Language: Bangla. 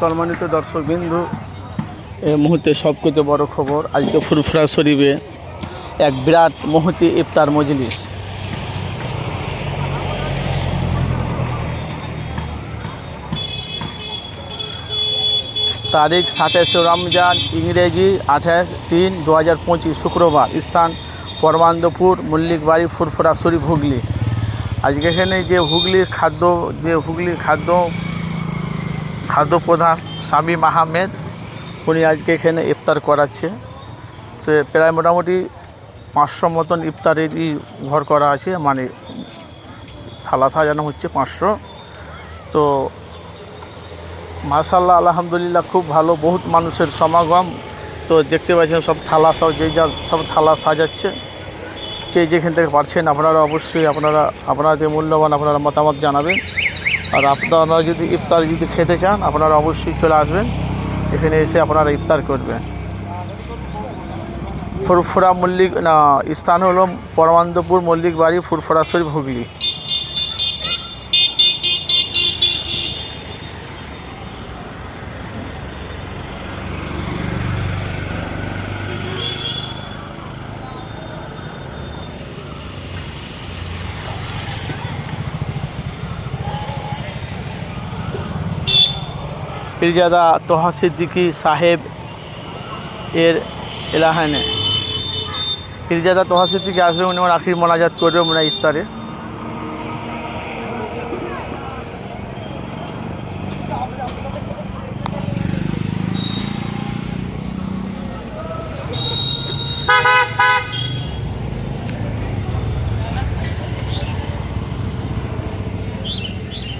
সম্মানিত দর্শকবিন্দু, এই মুহূর্তে সবকতে বড় খবর। আজকে ফুরফুরা শরীফে এক বিরাট মহতি ইফতার মজলিস। তারিখ সাতাশে রমজান, ইংরেজি আঠাশ তিন দু হাজার পঁচিশ শুক্রবার, স্থান পরমান্দপুর মল্লিকবাড়ি, ফুরফুরা শরীফ হুগলি। আজকে এখানে যে হুগলির খাদ্য, যে হুগলির খাদ্য খাদ্য প্রধান শামীম আহমেদ উনি আজকে এখানে ইফতার করাচ্ছে। তো প্রায় মোটামুটি পাঁচশো মতন ইফতারেরই ঘর করা আছে মানে থালা সাজানো হচ্ছে পাঁচশো। তো মাশাল্লাহ আলহামদুলিল্লাহ, খুব ভালো, বহুত মানুষের সমাগম। তো দেখতে পাচ্ছেন সব থালা সব যে যা সব থালা সাজাচ্ছে। যে যেখান থেকে পারছেন, আপনারা অবশ্যই আপনারা, আপনাদের মূল্যবান আপনারা মতামত জানাবেন। আর আপনারা যদি ইফতার যদি খেতে চান, আপনারা অবশ্যই চলে আসবেন। এখানে এসে আপনারা ইফতার করবেন। ফুরফুরা মল্লিক, না, স্থান হলো পরমান্দপুর মল্লিক বাড়ি ফুরফুরা শরীফ হুগলি। পীরজাদা তোহা সিদ্দিকী সাহেব এর এলাহানে। পীরজাদা তোহা সিদ্দিকী আসবে, উনি আমার আখির মোনাজাত করবে হয় ইফতারে